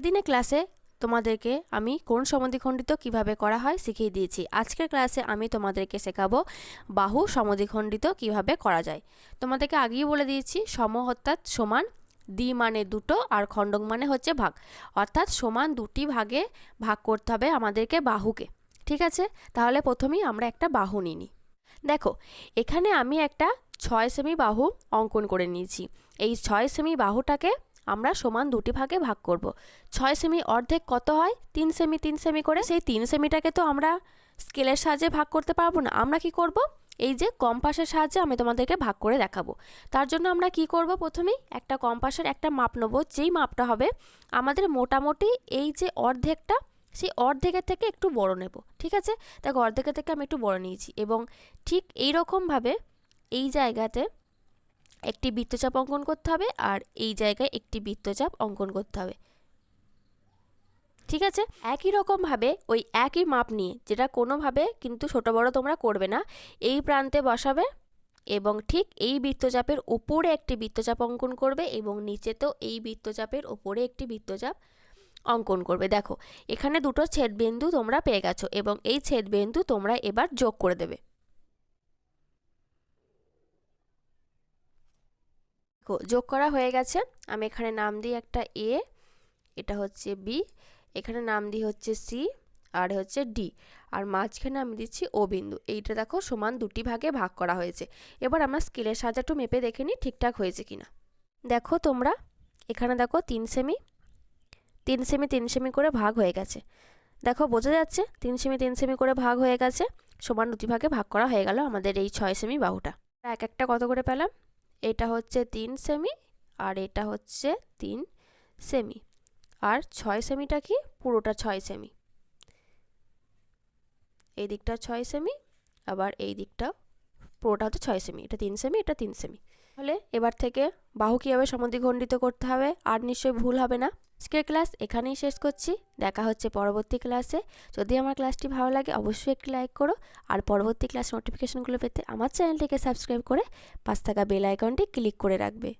দিনে ক্লাসে তোমাদেরকে আমি কোন সমদ্বিখণ্ডিত কীভাবে করা হয় শিখিয়ে দিয়েছি। আজকের ক্লাসে আমি তোমাদেরকে শেখাবো বাহু সমদ্বিখণ্ডিত কীভাবে করা যায়। তোমাদেরকে আগেই বলে দিয়েছি সম অর্থাৎ সমান দ্বি মানে দুটো আর খণ্ডক মানে হচ্ছে ভাগ। অর্থাৎ সমান দুটি ভাগে ভাগ করতে হবে আমাদেরকে বাহুকে। ঠিক আছে? তাহলে প্রথমেই আমরা একটা বাহু নিই নি। দেখো, এখানে আমি একটা ছয় সেমি বাহু অঙ্কন করে নিয়েছি। এই ছয় সেমি বাহুটাকে আমরা সমান দুটি ভাগে ভাগ করব। ছয় সেমি অর্ধেক কত হয়? তিন সেমি তিন সেমি করে। সেই তিন সেমিটাকে তো আমরা স্কেলের সাহায্যে ভাগ করতে পারব না। আমরা কি করব? এই যে কম্পাসের সাহায্যে আমি তোমাদেরকে ভাগ করে দেখাবো। তার জন্য আমরা কি করব প্রথমেই? একটা কম্পাসের একটা মাপ নেব। যেই মাপটা হবে, আমাদের মোটামুটি এই যে অর্ধেকটা, সেই অর্ধেকের থেকে একটু বড় নেব। ঠিক আছে? দেখো, অর্ধেকের থেকে আমি একটু বড় নিয়েছি এবং ঠিক এই রকমভাবে এই জায়গাতে একটি বৃত্তচাপ অঙ্কন করতে হবে আর এই জায়গায় একটি বৃত্তচাপ অঙ্কন করতে হবে। ঠিক আছে? একই রকমভাবে ওই একই মাপ নিয়ে, যেটা কোনোভাবে কিন্তু ছোট বড় তোমরা করবে না, এই প্রান্তে বসাবে এবং ঠিক এই বৃত্তচাপের উপরে একটি বৃত্তচাপ অঙ্কন করবে এবং নিচেতেও এই বৃত্তচাপের উপরে একটি বৃত্তচাপ অঙ্কন করবে। দেখো, এখানে দুটো ছেদবিন্দু তোমরা পেয়ে গেছো এবং এই ছেদবিন্দু তোমরা এবার যোগ করে দেবে। যোগ করা হয়ে গেছে। আমি এখানে নাম দিই একটা এ এটা হচ্ছে বি এখানে নাম দিই হচ্ছে সি আর হচ্ছে ডি আর মাঝখানে আমি দিচ্ছি ও বিন্দু। এইটা দেখো সমান দুটি ভাগে ভাগ করা হয়েছে। এবার আমরা স্কেলের সাহায্যে মেপে দেখে নিই ঠিকঠাক হয়েছে কিনা। দেখো তোমরা, এখানে দেখো তিন সেমি তিন সেমি তিন সেমি করে ভাগ হয়ে গেছে। দেখো বোঝা যাচ্ছে, তিন সেমি তিন সেমি করে ভাগ হয়ে গেছে। সমান দুটি ভাগে ভাগ করা হয়ে গেল আমাদের এই ছয় সেমি বাহুটা। এক একটা কত করে পেলাম? এটা হচ্ছে তিন সেমি আর এটা হচ্ছে তিন সেমি আর ছয় সেমিটা কি? পুরোটা ছয় সেমি এই দিকটা ছয় সেমি আবার এই দিকটা পুরোটা হচ্ছে ছয় সেমি এটা তিন সেমি এটা তিন সেমি তাহলে এবার থেকে বাহু কীভাবে সমদ্বিখণ্ডিত করতে হবে? আর নিশ্চয়ই ভুল হবে না। আজকের ক্লাস এখানেই শেষ করছি। দেখা হচ্ছে পরবর্তী ক্লাসে। যদি আমার ক্লাসটি ভালো লাগে, অবশ্যই একটি লাইক করো। আর পরবর্তী ক্লাস নোটিফিকেশনগুলো পেতে আমার চ্যানেলটিকে সাবস্ক্রাইব করে পাশ থাকা বেল আইকনটি ক্লিক করে রাখবে।